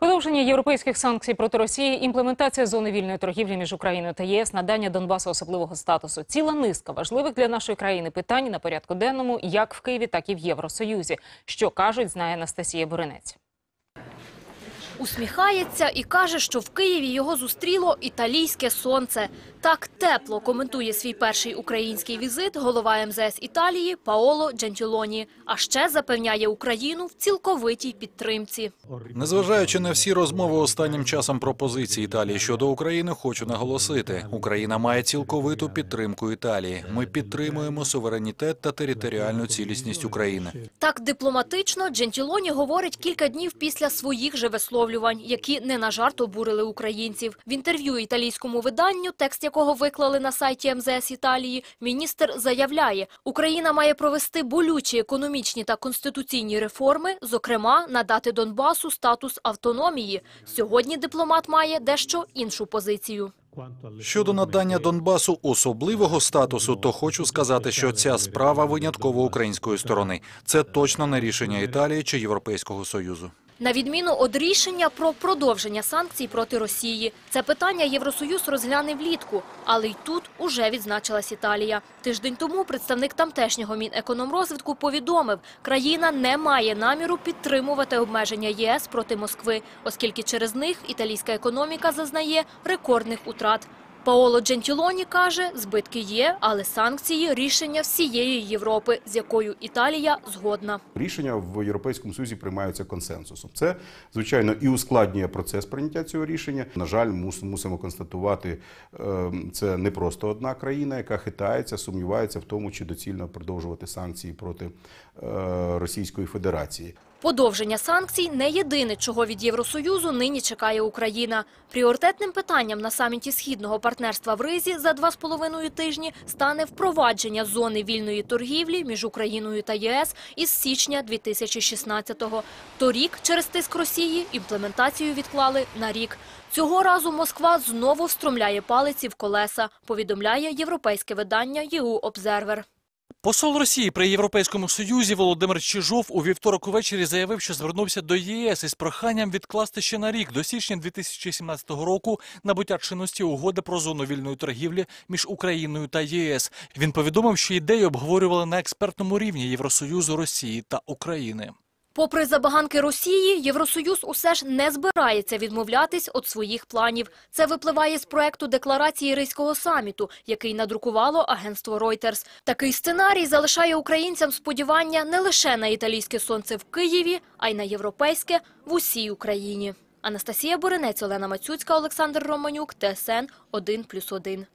Подовження європейських санкцій проти Росії, імплементація зони вільної торгівлі між Україною та ЄС, надання Донбасу особливого статусу. Ціла низка важливих для нашої країни питань на порядку денному як в Києві, так і в Євросоюзі. Що кажуть, знає Анастасія Буренець. Усміхається і каже, що в Києві його зустріло італійське сонце. Так тепло коментує свій перший український візит голова МЗС Італії Паоло Джентілоні. А ще запевняє Україну в цілковитій підтримці. Незважаючи на всі розмови останнім часом про позиції Італії щодо України, хочу наголосити: Україна має цілковиту підтримку Італії. Ми підтримуємо суверенітет та територіальну цілісність України. Так дипломатично Джентілоні говорить кілька днів після своїх же висловлювань, які не на жарт обурили українців. В інтерв'ю італійському виданню, текст якого виклали на сайті МЗС Італії, міністр заявляє, Україна має провести болючі економічні та конституційні реформи, зокрема надати Донбасу статус автономії. Сьогодні дипломат має дещо іншу позицію. Щодо надання Донбасу особливого статусу, то хочу сказати, що ця справа винятково української сторони. Це точно не рішення Італії чи Європейського союзу. На відміну від рішення про продовження санкцій проти Росії, це питання Євросоюз розгляне влітку, але й тут уже відзначилась Італія. Тиждень тому представник тамтешнього Мінекономрозвитку повідомив, країна не має наміру підтримувати обмеження ЄС проти Москви, оскільки через них італійська економіка зазнає рекордних утрат. Паоло Джентілоні каже, збитки є, але санкції – рішення всієї Європи, з якою Італія згодна. Рішення в Європейському Союзі приймаються консенсусом. Це, звичайно, і ускладнює процес прийняття цього рішення. На жаль, мус- мусимо констатувати, е, це не просто одна країна, яка хитається, сумнівається в тому, чи доцільно продовжувати санкції проти е, Російської Федерації. Подовження санкцій – не єдине, чого від Євросоюзу нині чекає Україна. Пріоритетним питанням на саміті Східного партнерства в Ризі за два з половиною тижні стане впровадження зони вільної торгівлі між Україною та єС із січня 2016-го. Торік через тиск Росії імплементацію відклали на рік. Цього разу Москва знову встромляє палиці в колеса, повідомляє європейське видання ЄУ Обзервер. Посол Росії при Європейському Союзі Володимир Чижов у вівторок увечері заявив, що звернувся до ЄС із проханням відкласти ще на рік до січня 2017 року набуття чинності угоди про зону вільної торгівлі між Україною та ЄС. Він повідомив, що ідею обговорювали на експертному рівні Євросоюзу, Росії та України. Попри забаганки Росії, Євросоюз усе ж не збирається відмовлятись від своїх планів. Це випливає з проекту декларації Ризького саміту, який надрукувало агентство Reuters. Такий сценарій залишає українцям сподівання не лише на італійське сонце в Києві, а й на європейське в усій Україні. Анастасія Боренець, Олена Мацюцька, Олександр Романюк, ТСН 1+,1.